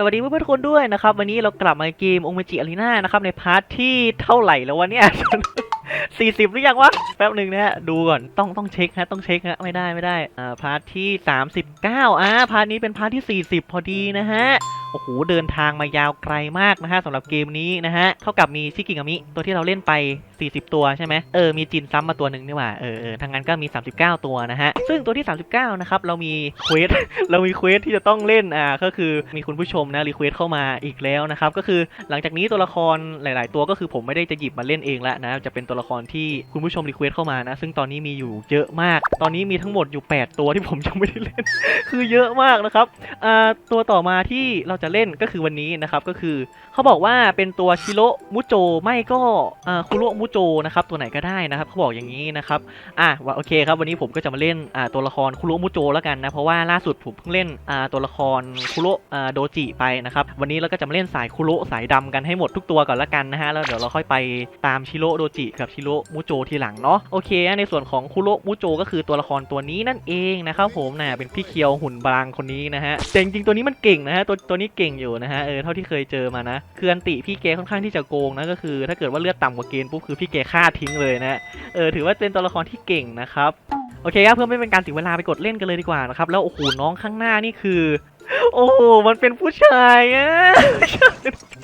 สวัสดีเพื่อนๆทุกคนด้วยนะครับ วันนี้เรากลับมาเกมองเมจิอารีนานะครับในพาร์ทที่เท่าไหร่แล้ววะเนี่ย สี่สิบหรือยังวะ แป๊บหนึ่งนะฮะ ดูก่อน ต้องต้องเช็คฮะ ต้องเช็คฮะ ไม่ได้ไม่ได้ อ่า พาร์ทที่สามสิบเก้าอ่า พาร์ทนี้เป็นพาร์ทที่สี่สิบพอดีนะฮะ โอ้โห เดินทางมายาวไกลมากนะฮะสำหรับเกมนี้นะฮะ เท่ากับมีชิกิงามิ ตัวที่เราเล่นไป 40 ตัวใช่ไหมเออ มีจินซ้ำมาตัวหนึ่งนี่หว่า เออเออทางนั้นก็มี 39 ตัวนะฮะ ซึ่งตัวที่ 39 นะครับ เรามีเควส เรามีเควสที่จะต้องเล่น อ่า ก็คือมีคุณผู้ชมนะรีเควสเข้ามาอีกแล้วนะครับ ก็คือหลังจากนี้ตัวละครหลาย ๆ ตัวก็คือผมไม่ได้จะหยิบมาเล่นเองแล้วนะ จะเป็นตัวละครที่คุณผู้ชมรีเควสเข้ามานะ ซึ่งตอนนี้มีอยู่เยอะมาก ตอนนี้มีทั้งหมดอยู่ 8 ตัวที่ผมยังไม่ได้เล่น คือเยอะมากนะครับตัวต่อมาที่เราจะเล่นก็คือวันนี้นะครับก็คือเขาบอกว่าเป็นตัวชิโรมุโจไม่ก็คุโรมุโจนะครับตัวไหนก็ได้นะครับเขาบอกอย่างนี้นะครับอะว่าโอเคครับวันนี้ผมก็จะมาเล่นตัวละครคุโรมุโจแล้วกันนะเพราะว่าล่าสุดผมเพิ่งเล่นตัวละครคุโร่โดจิไปนะครับวันนี้เราก็จะมาเล่นสายคุโรสายดำกันให้หมดทุกตัวก่อนละกันนะฮะแล้วเดี๋ยวเราค่อยไปตามชิโรโดจิกับชิโรมุโจทีหลังเนาะโอเค ในส่วนของคุโรมุโจก็คือตัวละครตัวนี้นั่นเองนะครับผมนะเป็นพี่เคียวหุ่นบางคนนี้นะฮะแต่จริงๆตัวนี้มันเก่งนะฮะตัวตัวนี้เก่งอยู่นะฮะเออเท่าที่เคยเจอมานะคืออันติพี่เกค่อนข้างที่จะโกงนะก็คือ ถ้าเกิดว่าเลือดต่ำกว่าเกณฑ์ปุ๊บคือพี่เกฆ่าทิ้งเลยนะฮะเออถือว่าเป็นตัวละครที่เก่งนะครับโอเคครับเพื่อไม่เป็นการเสียเวลาไปกดเล่นกันเลยดีกว่านะครับแล้วโอ้โหน้องข้างหน้านี่คือ โอ้โห มันเป็นผู้ชายอะ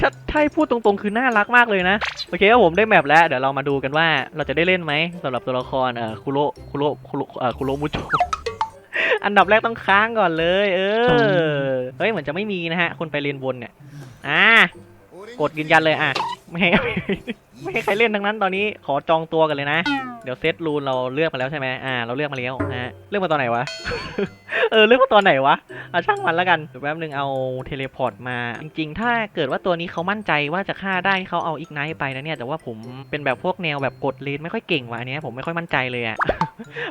ชัดใช่พูดตรงๆ คือน่ารักมากเลยนะ โอเคครับผมได้แมปแล้ว เดี๋ยวเรามาดูกันว่าเราจะได้เล่นไหมสำหรับตัวละครเอ่อคุโรคุโรคุโรเอ่อคุโรมุโจอันดับแรกต้องค้างก่อนเลย เออ เฮ้ย เหมือนจะไม่มีนะฮะ คนไปเรียนบนเนี่ย อ่ากดยืนยันเลยอะ ไม่ให้ ไม่ให้ใครเล่นทั้งนั้นตอนนี้ขอจองตัวกันเลยนะ เดี๋ยวเซตรูนเราเลือกมาแล้วใช่ไหมอ่า เราเลือกมาแล้วนะฮะเลือกมาตอนไหนวะ เออเลือกมาตอนไหนวะอะช่างมันแล้วกันเดี๋ยวแป๊บนึงเอาเทเลพอร์ตมา จริงๆ ถ้าเกิดว่าตัวนี้เขามั่นใจว่าจะฆ่าได้เขาเอาอีกไนท์ไปนะเนี่ย แต่ว่าผมเป็นแบบพวกแนวแบบกดเลนไม่ค่อยเก่งว่ะอันเนี้ยผมไม่ค่อยมั่นใจเลยอะ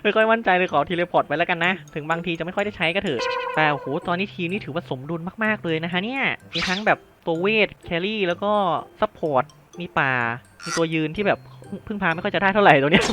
ไม่ค่อยมั่นใจเลยขอเทเลพอร์ตไปแล้วกันนะ ถึงบางทีจะไม่ค่อยได้ใช้ก็เถอะแต่โอ้โหตอนนี้ทีมนี่ถือว่าสมดุลมากๆเลยนะคะเนี่ยมีทั้งแบบตัวเวทแครี่แล้วก็ซัพพอร์ตมีป่า มีตัวยืนที่แบบพึ่งพาไม่ค่อยจะได้เท่าไหร่ตัวเนี้ย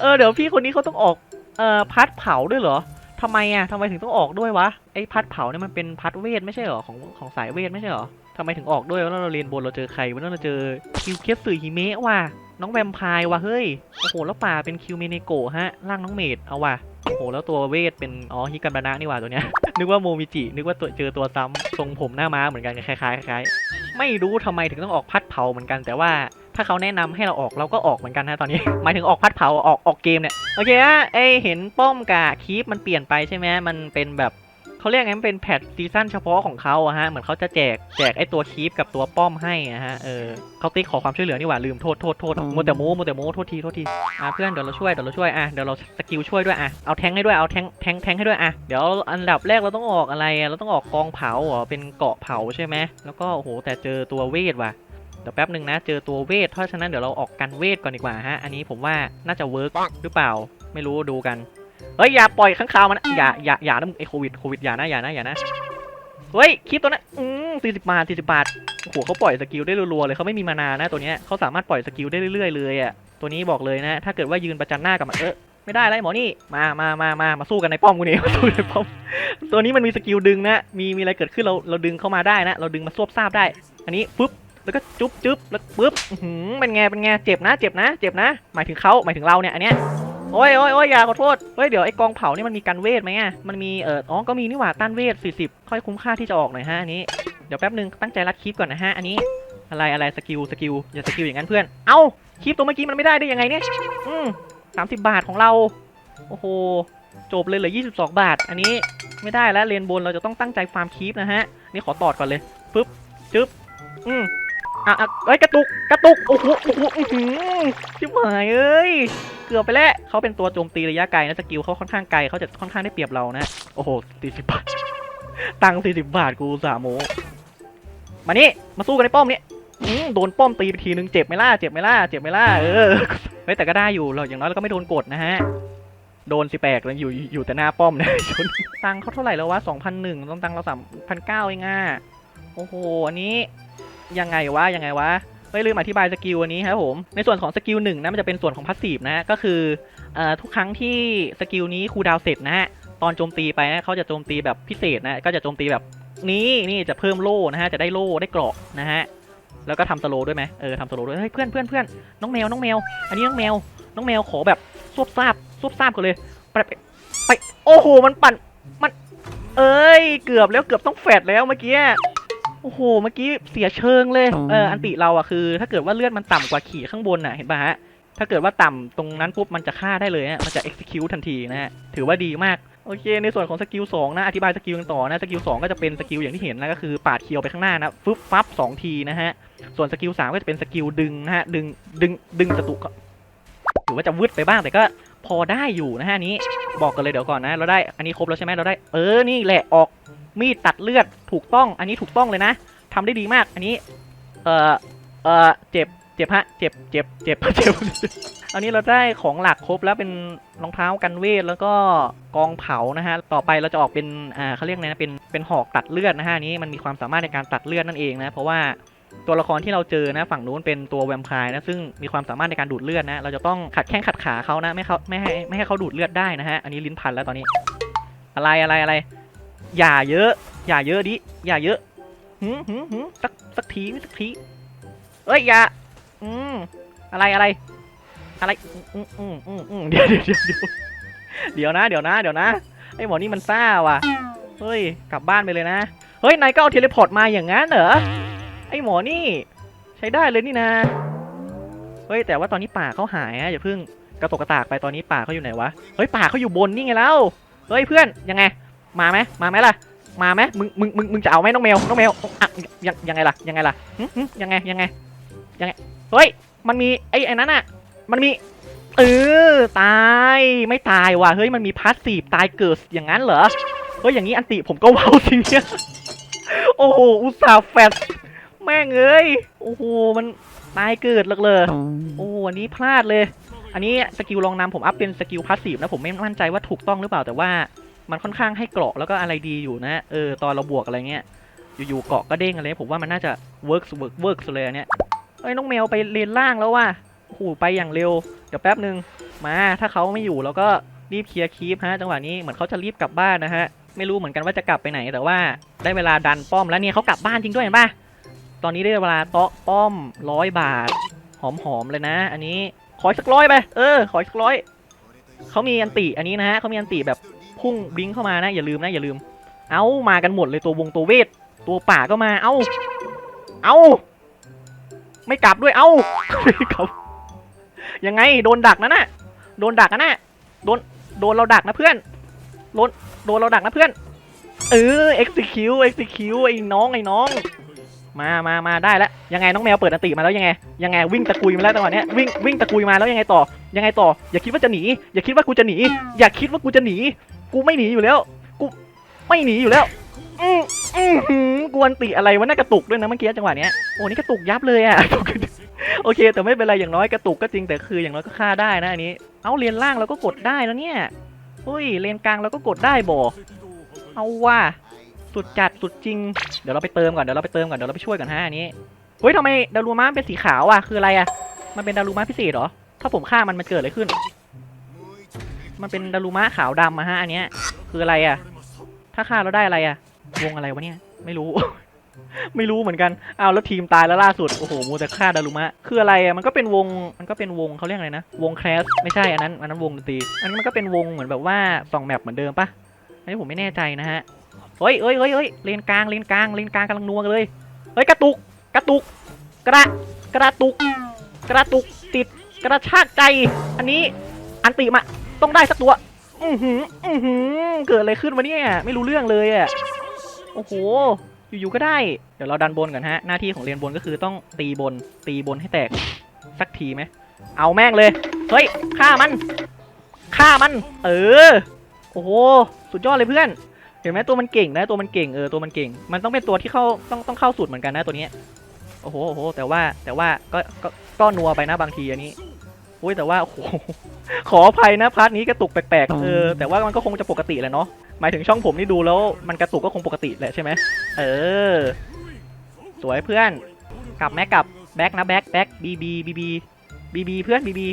เออเดี๋ยวพี่คนนี้เขาต้องออกเอ่อพัดเผาด้วยเหรอทำไมอะทำไมถึงต้องออกด้วยวะไอ้พัดเผาเนี่ยมันเป็นพัดเวทไม่ใช่เหรอของของสายเวทไม่ใช่เหรอทำไมถึงออกด้วยแล้วเราเรียนบนเราเจอใครวันนั้นเราเจอคิวเคสสึฮิเมะว่ะน้องแวมไพร์ว่ะเฮ้ยโอ้โหแล้วป่าเป็นคิวเมเนโกะฮะร่างน้องเมดเอาว่ะโอ้โหแล้วตัวเวทเป็นอ๋อฮิกันบานะนี่ว่าตัวเนี้ยนึกว่าโมมิจินึกว่าตัวเจอตัวซ้ำทรงผมหน้าม้าเหมือนกันคล้ายๆคล้ายๆ ไม่รู้ทำไมถึงต้องออกพัดเผาเหมือนกัน แต่ว่าถ้าเขาแนะนำให้เราออกเราก็ออกเหมือนกันนะตอนนี้ หมายถึงออกพัดเผาออกออกเกมเนี่ยโอเคฮะเอเห็นป้อมกับคีปมันเปลี่ยนไปใช่ไหมมันเป็นแบบ เขาเรียกไงมันเป็นแพทซีซั่นเฉพาะของเขาอะฮะ เหมือนเขาจะแจกแจกไอตัวคีปกับตัวป้อมให้อะฮะ เออเขาติ๊กขอความช่วยเหลือนี่หว่าลืมโทษโทษโทษโมวแต่โมโมวแต่โมโทษทีโทษที อะเพื่อนเดี๋ยวเราช่วยเดี๋ยวเราช่วยอะเดี๋ยวเราสกิลช่วยด้วยอะ เอาแทงค์ให้ด้วยเอาแทงค์แทงค์แทงค์ให้ด้วยอะ เดี๋ยวอันดับแรกเราต้องออกอะไรอะเราต้องออกกองเผาเหรอเป็นเกาะเผาใช่ไหมแล้วก็โอ้โหแต่เจอตัวเวทว่ะเดี๋ยวแป๊บหนึ่งนะ เจอตัวเวท เพราะฉะนั้นเดี๋ยวเราออกกันเวทก่อนดีกว่าฮะ อันนี้ผมว่าน่าจะเวิร์กหรือเปล่า ไม่รู้ดูกัน เฮ้ยอย่าปล่อยข้างคาวมันนะอย่าอย่าอย่านะมึงไอโควิดโควิดอย่านะอย่านะอย่านะเฮ้ยคลิปตัวนั้นอืมสี่สิบบาทสี่สิบบาทโอ้โหเขาปล่อยสกิลได้รัวๆเลยเขาไม่มีมานานะตัวเนี้ยเขาสามารถปล่อยสกิลได้เรื่อยๆเลยอะตัวนี้บอกเลยนะ ถ้าเกิดว่ายืนประจันหน้ากับมันเออไม่ได้ไอ้หมอนี่มามามามามาสู้กันในป้อมกูนี่สู้ในป้อมตัวนี้มันมีสกิลดึงนะมีมีอะไรเกิดขึ้นเราเราดึงเข้ามาได้นะ เราดึงมาซวบซาบได้ อันนี้ปุ๊บแล้วก็จุ๊บจุ๊บแล้วปุ๊บหือเป็นไงเป็นไงเจ็บนะ เจ็บนะ เจ็บนะ หมายถึงเขาหมายถึงเราเนี่ยอันเนี้ย โอ้ยโอ้ยโอ้ยอย่าขอโทษ เฮ้ย เดี๋ยวไอ้กองเผานี่มันมีกันเวทไหมอะ มันมีเอออ๋อ ก็มีนี่หว่าต้านเวท 40 ค่อยคุ้มค่าที่จะออกหน่อยฮะอันนี้ เดี๋ยวแป๊บนึงตั้งใจรัดคลิปก่อนนะฮะอันนี้ อะไรอะไรสกิลสกิลอย่าสกิลอย่างนั้นเพื่อน เอ้าคลิปตัวเมื่อกี้มันไม่ได้ได้ยังไงเนี่ย อืมสามสิบบาทของเรา โอ้โห จบเลยเหลือ22บาท อันนี้ไม่ได้แล้วเลนบนเราจะต้องตั้งใจฟาร์มคลิปนะฮะ นี่ขอตอดก่อนเลยปึ๊บจึ๊บอืม อะอะเอ้ยกระตุกกระตุกโอ้โหโอ้โหอื้อหือชิบหายเอ้ยเกือบไปแล้วเขาเป็นตัวโจมตีระยะไกลนะสกิลเขาค่อนข้างไกลเขาจะค่อนข้างได้เปรียบเรานะโอ้โหสี่สิบบาทตังสี่สิบบาทกูสามโมมานี่มาสู้กันในป้อมนี้อืมโดนป้อมตีไปทีนึงเจ็บไหมล่ะเจ็บไหมล่ะเจ็บไหมล่ะเออเฮ้ยแต่ก็ได้อยู่เราอย่างน้อยเราก็ไม่โดนกดนะฮะโดนสิแปกแล้วอยู่อยู่แต่หน้าป้อมนะชนตังเขาเท่าไหร่แล้ววะสองพันหนึ่งต้องตังเราสามพันเก้าเองอะโอ้โหอันนี้ ยังไงวะยังไงวะไม่ลืมอธิบายสกิลอันนี้ครับผมในส่วนของสกิลหนึ่งนะมันจะเป็นส่วนของพาสซีฟนะก็คืออทุกครั้งที่สกิลนี้คูดาวเสร็จนะฮะตอนโจมตีไปนะเขาจะโจมตีแบบพิเศษนะก็จะโจมตีแบบนี้นี่จะเพิ่มโล่นะฮะจะได้โล่ได้เกราะนะฮะแล้วก็ทำสโลด้วยไหมเออทำสโลด้วยเฮ้ยเพื่อนเพื่อนเพื่อนน้องแมวน้องแมว อันนี้น้องแมว น้องแมวขอแบบซวบซาบซวบซาบกันเลยไปไปไปโอ้โหมันปั่นมัน เอ้ยเกือบแล้วเกือบต้องแฟดแล้วเมื่อกี้ โอ้โห เมื่อกี้เสียเชิงเลย เออ อันติเราอะคือ ถ้าเกิดว่าเลือดมันต่ำกว่าขี่ข้างบนน่ะเห็นป่ะฮะ ถ้าเกิดว่าต่ำตรงนั้นปุ๊บมันจะฆ่าได้เลยฮะ มันจะ execute ทันทีนะฮะ ถือว่าดีมาก โอเค ในส่วนของสกิลสองนะ อธิบายสกิลกันต่อนะ สกิลสองก็จะเป็นสกิลอย่างที่เห็นนะ ก็คือปาดเคียวไปข้างหน้านะ ฟึบฟับสองทีนะฮะ ส่วนสกิลสามก็จะเป็นสกิลดึงนะฮะ ดึง ดึง ดึงศัตรูก็ถือว่าจะวืดไปบ้างแต่ก็ พอได้อยู่นะฮะนี้ บอกกันเลยเดี๋ยวก่อนนะ เราได้อันนี้ครบแล้วใช่ไหมเราได้ เออนี่แหละออกมีดตัดเลือดถูกต้อง อันนี้ถูกต้องเลยนะทำได้ดีมากอันนี้ เออเออเจ็บเจ็บฮะเจ็บเจ็บเจ็บเจ็บอันนี้เราได้ของหลักครบแล้วเป็นรองเท้ากันเวทแล้วก็กองเผานะฮะต่อไปเราจะออกเป็นอ่าเขาเรียกไงนะเป็นเป็นหอกตัดเลือดนะฮะนี้มันมีความสามารถในการตัดเลือดนั่นเองนะเพราะว่า ตัวละครที่เราเจอนะฝั่งนู้นเป็นตัวแวมไพร์นะซึ่งมีความสามารถในการดูดเลือดนะ เราจะต้องขัดแข้งขัดขาเขานะไม่เขาไม่ให้ไม่ให้เขาดูดเลือดได้นะฮะอันนี้ลิ้นพันแล้วตอนนี้ อะไรอะไรอะไร อย่าเยอะ อย่าเยอะดิอย่าเยอะหืมหืมหืมสักสักทีสักทีเอ้ยอย่าอืมอะไรอะไร อะไรอืมอืมอืมอืมเดี๋ยวเดี๋ยวเดี๋ยวเดี๋ยวนะเดี๋ยวนะเดี๋ยวนะไอหมอนี่มันซ่าว่ะเฮ้ยกลับบ้านไปเลยนะเฮ้ยนายก็เอาเทเลพอร์ตมาอย่างนั้นเหรอ ไอหมอนี่ ใช้ได้เลยนี่นะ เฮ้ยแต่ว่าตอนนี้ป่าเขาหายอะอย่าเพิ่งกระตกกระตากไปตอนนี้ป่าเขาอยู่ไหนวะ เฮ้ยป่าเขาอยู่บนนี่ไงแล้ว เฮ้ยเพื่อนยังไง มาไหมมาไหมล่ะ มาไหมมึงมึงมึงมึงจะเอาไหมน้องแมวน้องแมวอะยังยังไงล่ะยังไงล่ะยังไงยังไงยังไงเฮ้ยมันมีไอ้ไอ้นั้นอะมันมีเออตายไม่ตายว่ะเฮ้ยมันมีพาสซีฟตายเกิดอย่างนั้นเหรอเฮ้ยอย่างนี้อันติผมก็เว้าสิงเนี่ยโอ้โหอุตส่าห์แฟด ม่งเอ้ยโอ้โหมันตายเกิดเลยเลยโอ้โหอันนี้พลาดเลย อันนี้สกิลรองนำผมอัพเป็นสกิลพาสซีฟนะผมไม่มั่นใจว่าถูกต้องหรือเปล่าแต่ว่ามันค่อนข้างให้เกราะแล้วก็อะไรดีอยู่นะเออตอนเราบวกอะไรเงี้ยอยู่ๆเกาะก็เด้งอะไรผมว่ามันน่าจะ works work works เลยอันเนี้ยเอ้ยน้องแมวไปเลนล่างแล้วว่ะโอ้โหไปอย่างเร็วเดี๋ยวแป๊บหนึ่งมาถ้าเขาไม่อยู่เราก็รีบเคลียร์คีปฮะจังหวะนี้เหมือนเขาจะรีบกลับบ้านนะฮะไม่รู้เหมือนกันว่าจะกลับไปไหน แต่ว่าได้เวลาดันป้อมแล้วเนี่ยเขากลับบ้านจริงด้วยเห็นปะ ตอนนี้ได้เวลาเตาะป้อมร้อยบาท หอมๆเลยนะ อันนี้ขออีกสักร้อยไป เออ ขออีกสักร้อย เขามีอันติอันนี้นะฮะเขามีอันติแบบพุ่งบิงเข้ามานะ อย่าลืมนะ อย่าลืม เอามากันหมดเลยตัววงตัวเวท ตัวป่าก็มา เอาเอาไม่กลับด้วย เอากลับยังไง โดนดักนะน่ะ โดนดักนะน่ะ โดน โดนเราดักนะเพื่อน โดน โดนเราดักนะเพื่อน เออ execute execute ไอ้น้องไอ้น้อง มามามาได้แล้วยังไงน้องแมวเปิดอติมาแล้วยังไงยังไงวิ่งตะกุยมาแล้วจังหวะเนี้ยวิ่งวิ่งตะกุยมาแล้วยังไงต่อ ยังไงต่อ อย่าคิดว่าจะหนี อย่าคิดว่ากูจะหนี อย่าคิดว่ากูจะหนี กูไม่หนีอยู่แล้ว กูไม่หนีอยู่แล้ว อืมอืมหืมกวนติอะไรวะน่ากระตุกด้วยนะเมื่อกี้จังหวะเนี้ยโอ้นี่กระตุกยับเลยอะโอเค แต่ไม่เป็นไรอย่างน้อยกระตุกก็จริงแต่คืออย่างน้อยก็ฆ่าได้นะอันนี้ เอาเลนล่างเราก็กดได้แล้วเนี่ยเฮ้ยเลนกลางเราก็กดได้บ่เอาว่า สุดจัดสุดจริง เดี๋ยวเราไปเติมก่อน เดี๋ยวเราไปเติมก่อน เดี๋ยวเราไปช่วยกันฮะอันนี้เฮ้ยทำไมดารูมะมันเป็นสีขาวอะ คืออะไรอะ มันเป็นดารูมะพิเศษเหรอ ถ้าผมฆ่ามันมันเกิดอะไรขึ้น มันเป็นดารูมะขาวดำอะฮะอันเนี้ย คืออะไรอะ ถ้าฆ่าเราได้อะไรอะ วงอะไรวะเนี่ย ไม่รู้ ไม่รู้เหมือนกัน อ้าวแล้วทีมตายแล้วล่าสุด โอ้โหมูแต่ฆ่าดารุมะ คืออะไรอะ มันก็เป็นวง มันก็เป็นวงเขาเรียกอะไรนะ วงแคสไม่ใช่ อันนั้น อันนั้นวงดนตรี อันนี้มันก็เป็นวงเหมือนแบบว่าส่องแมปเหมือนเดิมปะอันนี้ผมไม่แน่ใจนะฮะ เฮ้ยเฮ้ยเฮ้ยเฮ้ยเลนกลางเลนกลางเลนกลางกำลังนัวกันเลยเฮ้ยกระตุกกระตุก กระกระตุก กระตุกติดกระชากใจ อันนี้อันติมาต้องได้สักตัว อือหืออือหือเกิดอะไรขึ้นวะเนี่ยไม่รู้เรื่องเลยอะโอ้โหอยู่ๆก็ได้ เดี๋ยวเราดันบนกันฮะ หน้าที่ของเรียนบนก็คือต้องตีบน ตีบนให้แตกสักทีไหม เอาแม่งเลย เฮ้ย ฆ่ามัน ฆ่ามัน เออ โอ้โห สุดยอดเลยเพื่อน เห็นไหมตัวมันเก่งนะตัวมันเก่งเออตัวมันเก่ง มันต้องเป็นตัวที่เข้าต้องต้องเข้าสูตรเหมือนกันนะตัวเนี้ยโอ้โหโอ้โหแต่ว่าแต่ว่าก็ก็ก็นัวไปนะบางทีอันนี้อุ้ยแต่ว่าโอ้โหขออภัยนะพาร์ทนี้กระตุกแปลกๆเออแต่ว่ามันก็คงจะปกติแหละเนาะหมายถึงช่องผมนี่ดูแล้วมันกระตุกก็คงปกติแหละใช่ไหมเออ สวยเพื่อนกลับแม็กกลับแบ็กนะแบ็กแบ็กบีบีบีบีบีบีเพื่อนบีบี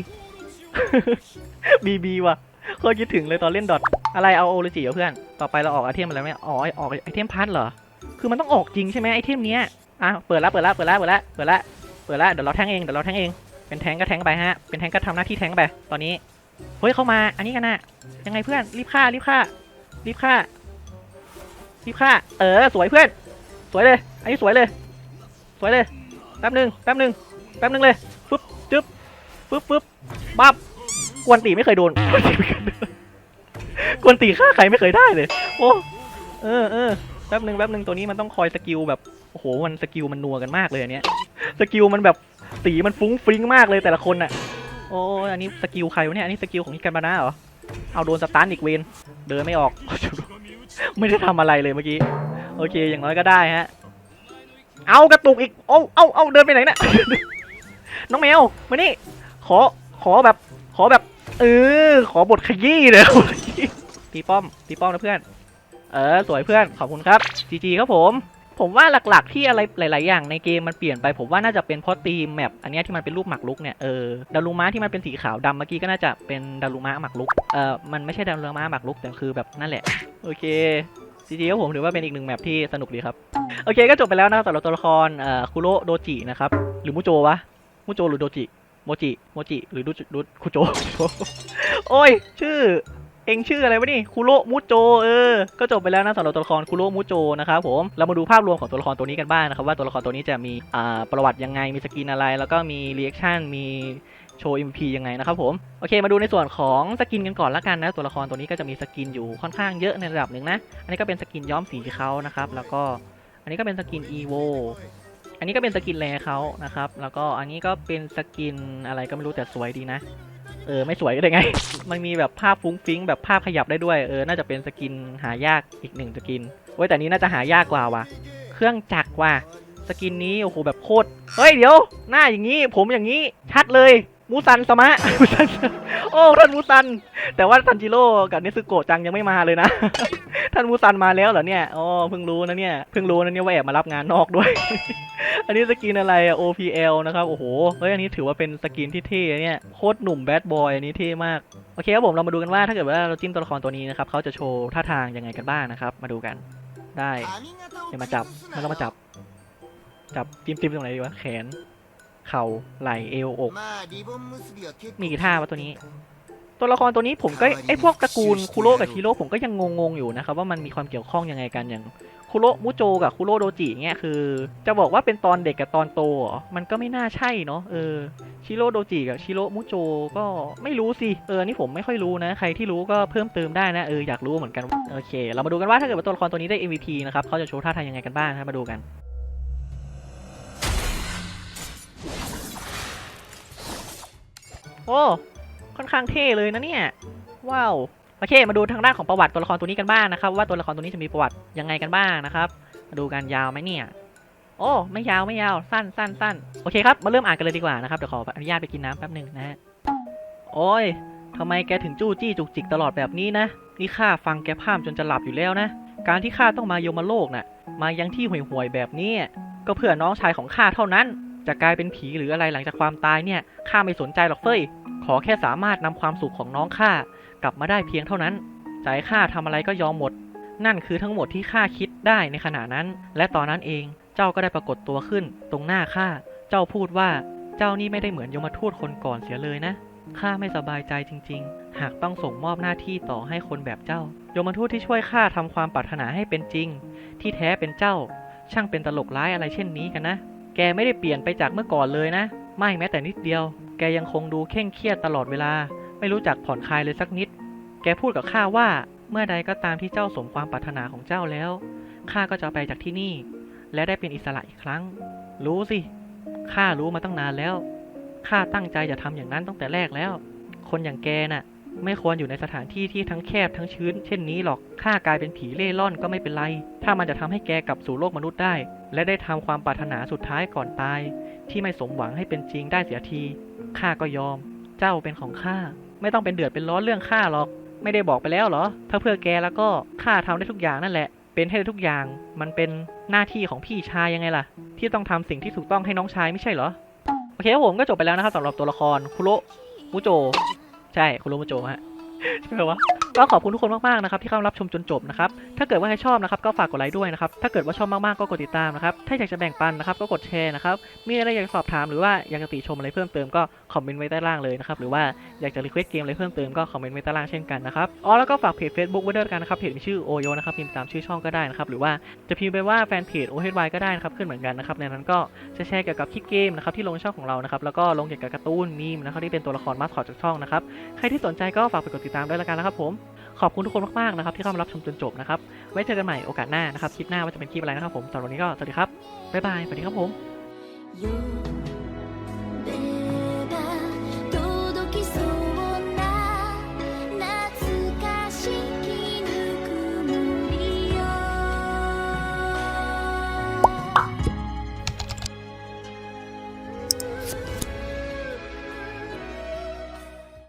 บีบีว่ะ โคตรคิดถึงเลยตอนเล่นดอทอะไรเอาโอริจิเหรอเพื่อน ต่อไปเราออกไอเทมอะไรไหมอ๋อออกไอเทมพัทเหรอ คือมันต้องออกจริงใช่ไหมไอเทมเนี้ยอะเปิดแล้วเปิดแล้วเปิดแล้วเปิดแล้วเปิดแล้วเปิดแล้วเดี๋ยวเราแทงเองเดี๋ยวเราแทงเองเป็นแทงก็แทงไปฮะเป็นแทงก็ทำหน้าที่แทงไปตอนนี้เฮ้ยเข้ามาอันนี้กันนะยังไงเพื่อนรีบฆ่ารีบฆ่ารีบฆ่ารีบฆ่าเออสวยเพื่อนสวยเลย อันนี้สวยเลย สวยเลยแป๊บหนึ่งแป๊บหนึ่งแป๊บหนึ่งเลยฟึบจึ๊บฟึบฟึบปั๊บ กวนตีไม่เคยโดนกวนตีฆ่าใครไม่เคยได้เลย โอ้เออเออแป๊บหนึ่งแป๊บหนึ่งตัวนี้มันต้องคอยสกิลแบบโอ้โหมันสกิลมันนัวกันมากเลยอันเนี้ยสกิลมันแบบสีมันฟุ้งฟริ้งมากเลยแต่ละคนน่ะ โอ้อันนี้สกิลใครวะเนี่ยอันนี้สกิลของนิกันบานะเหรอเอาโดนสตันอีกเวนเดินไม่ออก ไม่ได้ทำอะไรเลยเมื่อกี้โอเคอย่างน้อยก็ได้ฮะ เอากระตุกอีกเอาเอาเอาเดินไปไหนเนี่ยน้องแมวมานี่ขอขอแบบขอแบบ เออ ขอบทขยี้เลยตีป้อมตีป้อมนะเพื่อน เออ สวยเพื่อน ขอบคุณครับจีจีครับผม ผมว่าหลักๆที่อะไรหลาย ๆ อย่างในเกมมันเปลี่ยนไป ผมว่าน่าจะเป็นเพราะธีมแมปอันนี้ที่มันเป็นรูปหมากรุกเนี่ย เออ ดารุมะที่มันเป็นสีขาวดำเมื่อกี้ก็น่าจะเป็นดารุมะหมากรุก เออมันไม่ใช่ดารุมะหมากรุกแต่คือแบบนั่นแหละ โอเคจริงๆก็ผมถือว่าเป็นอีกหนึ่งแมปที่สนุกดีครับ โอเคก็จบไปแล้วนะครับสำหรับตัวละครเอ่อคุโรโดจินะครับ หรือมุโจวะ มุโจหรือโดจิ โมจิ โมจิ หรือดูดูคุโจ โอ้ย ชื่อ เองชื่ออะไรวะนี่ คุโรมุโจ เออ ก็จบไปแล้วนะสำหรับตัวละครคุโรมุโจนะครับผม เรามาดูภาพรวมของตัวละครตัวนี้กันบ้างนะครับ ว่าตัวละครตัวนี้จะมี อ่า ประวัติยังไง มีสกินอะไร แล้วก็มีรีแอคชั่น มีโชว์ MP ยังไงนะครับผม โอเคมาดูในส่วนของสกินกันก่อนละกันนะ ตัวละครตัวนี้ก็จะมีสกินอยู่ค่อนข้างเยอะในระดับหนึ่งนะ อันนี้ก็เป็นสกินย้อมสีเขานะครับ แล้วก็ อันนี้ก็เป็นสกิน EVO อันนี้ก็เป็นสกินแรเขานะครับ แล้วก็อันนี้ก็เป็นสกินอะไรก็ไม่รู้แต่สวยดีนะ เออไม่สวยก็ได้ไง มันมีแบบภาพฟุ้งฟิ้งแบบภาพขยับได้ด้วย เออ น่าจะเป็นสกินหายากอีกหนึ่งสกินเว้ยแต่นี้น่าจะหายากกว่าว่ะ เครื่องจักรว่ะ สกินนี้โอ้โหแบบโคตร เฮ้ยเดี๋ยว หน้าอย่างนี้ ผมอย่างนี้ ชัดเลยมูซันสมะมูซัน โอ้ท่านมูซัน แต่ว่าทันจิโร่กับเนซึโกะจังยังไม่มาเลยนะ ท่านมูซันมาแล้วเหรอเนี่ยอ๋อเพิ่งรู้นะเนี่ย เพิ่งรู้นะเนี่ยว่าแอบมารับงานนอกด้วย อันนี้สกินอะไรอะ OPL นะครับ โอ้โห เฮ้ย อันนี้ถือว่าเป็นสกินที่เท่เนี่ย โคตรหนุ่มแบดบอยอันนี้เท่มาก โอเคครับผม เรามาดูกันว่าถ้าเกิดว่าเราจิ้มตัวละครตัวนี้นะครับ เขาจะโชว์ท่าทางยังไงกันบ้างนะครับ มาดูกัน ได้เดี๋ยวมาจับมันต้องมาจับ จับจิ้มจิ้มตรงไหนดีวะ แขน เข่า ไหล่ เอว อก มีกี่ท่าวะตัวนี้ ตัวละครตัวนี้ผมก็ไอพวกตระกูลคุโรกับชิโร่ผมก็ยังงงๆอยู่นะครับว่ามันมีความเกี่ยวข้องยังไงกันอย่างคุโรมุโจกับคุโรโดจิเงี้ยคือ จะบอกว่าเป็นตอนเด็กกับตอนโตเหรอมันก็ไม่น่าใช่เนาะเออชิโร่โดจิกับชิโร่มุโจก็ไม่รู้สิเออนี่ผมไม่ค่อยรู้นะ ใครที่รู้ก็เพิ่มเติมได้นะเอออยากรู้เหมือนกันโอเค เรามาดูกันว่าถ้าเกิดว่าตัวละครตัวนี้ได้ MVP นะครับเขาจะโชว์ท่าทางยังไงกันบ้างนะครับมาดูกันโอ้ ค่อนข้างเท่เลยนะเนี่ยว้าวโอเค มาดูทางด้านของประวัติตัวละครตัวนี้กันบ้างนะครับ ว่าตัวละครตัวนี้จะมีประวัติยังไงกันบ้างนะครับมาดูกันยาวไหมเนี่ย โอ้ไม่ยาวไม่ยาวสั้นสั้นสั้นโอเคครับมาเริ่มอ่านกันเลยดีกว่านะครับเดี๋ยวขออนุญาตไปกินน้ำแป๊บหนึ่งนะฮะโอ้ยทำไมแกถึงจู้จี้จุกจิกตลอดแบบนี้นะนี่ข้าฟังแกพร่ำจนจะหลับอยู่แล้วนะ การที่ข้าต้องมาโยมโลกน่ะ มายังที่ห่วยๆแบบนี้ ก็เพื่อน้องชายของข้าเท่านั้น จะกลายเป็นผีหรืออะไรหลังจากความตายเนี่ยข้าไม่สนใจหรอกเฟ้ย ขอแค่สามารถนำความสุขของน้องข้ากลับมาได้เพียงเท่านั้น ใจข้าทำอะไรก็ยอมหมด นั่นคือทั้งหมดที่ข้าคิดได้ในขณะนั้น และตอนนั้นเองเจ้าก็ได้ปรากฏตัวขึ้น ตรงหน้าข้า เจ้าพูดว่าเจ้านี่ไม่ได้เหมือนยมทูตคนก่อนเสียเลยนะ ข้าไม่สบายใจจริง ๆ หากต้องส่งมอบหน้าที่ต่อให้คนแบบเจ้า ยมทูตที่ช่วยข้าทำความปรารถนาให้เป็นจริง ที่แท้เป็นเจ้า ช่างเป็นตลกร้ายอะไรเช่นนี้กันนะ แกไม่ได้เปลี่ยนไปจากเมื่อก่อนเลยนะ ไม่แม้แต่นิดเดียว แกยังคงดูเคร่งเครียดตลอดเวลา ไม่รู้จักผ่อนคลายเลยสักนิด แกพูดกับข้าว่าเมื่อใดก็ตามที่เจ้าสมความปรารถนาของเจ้าแล้วข้าก็จะไปจากที่นี่ และได้เป็นอิสระอีกครั้ง รู้สิข้ารู้มาตั้งนานแล้วข้าตั้งใจจะทำอย่างนั้นตั้งแต่แรกแล้ว คนอย่างแกน่ะ ไม่ควรอยู่ในสถานที่ที่ทั้งแคบทั้งชื้น เช่นนี้หรอกข้ากลายเป็นผีเล่ร่อนก็ไม่เป็นไร ถ้ามันจะทำให้แกกลับสู่โลกมนุษย์ได้ และได้ทำความปรารถนาสุดท้ายก่อนตาย ที่ไม่สมหวังให้เป็นจริงได้เสียที ข้าก็ยอม เจ้าเป็นของข้า ไม่ต้องเป็นเดือดเป็นร้อนเรื่องข้าหรอก ไม่ได้บอกไปแล้วเหรอ ถ้าเพื่อแกแล้วก็ข้าทำได้ทุกอย่างนั่นแหละ เป็นให้ได้ทุกอย่าง มันเป็นหน้าที่ของพี่ชายยังไงล่ะ ที่ต้องทำสิ่งที่ถูกต้องให้น้องชายไม่ใช่เหรอ โอเคครับผมก็จบไปแล้วนะครับสำหรับตัวละครคุโรมุโจ ใช่คุโรมุโจฮะ ใช่ไหมวะ ก็ขอบคุณทุกคนมากๆนะครับที่เข้ารับชมจนจบนะครับ ถ้าเกิดว่าใครชอบนะครับก็ฝากกดไลค์ด้วยนะครับ ถ้าเกิดว่าชอบมากๆก็กดติดตามนะครับ ถ้าอยากจะแบ่งปันนะครับก็กดแชร์นะครับ มีอะไรอยากสอบถามหรือว่าอยากจะติชมอะไรเพิ่มเติมก็คอมเมนต์ไว้ใต้ล่างเลยนะครับหรือว่าอยากจะรีเควสเกมอะไรเพิ่มเติมก็คอมเมนต์ไว้ใต้ล่างเช่นกันนะครับอ๋อแล้วก็ฝากเพจ Facebook ไว้ด้วยกันนะครับเพจมีชื่อโอโยนะครับพิมพ์ตามชื่อช่องก็ได้นะครับหรือว่าจะพิมพ์ไปว่าแฟนเพจ OHY ก็ได้นะครับขึ้นเหมือนกันนะครับในนั้นก็จะแชร์เกี่ยวกับคลิปเกมนะครับที่ลงช่องของเรานะครับแล้วก็ลงเกี่ยวกับการ์ตูนมีมนะครับที่เป็นตัวละครมาสคอตจากช่องนะครับใครที่สนใจก็ฝากไปกดติดตามด้วยละกันนะครับผม ขอบคุณทุกคนมากๆนะครับที่เข้ามารับชมจนจบนะครับ ไว้เจอกันใหม่โอกาสหน้านะครับ คลิปหน้าว่าจะเป็นคลิปอะไรนะครับผมสำหรับวันนี้ก็สวัสดีครับ บ๊ายบาย สวัสดีครับผม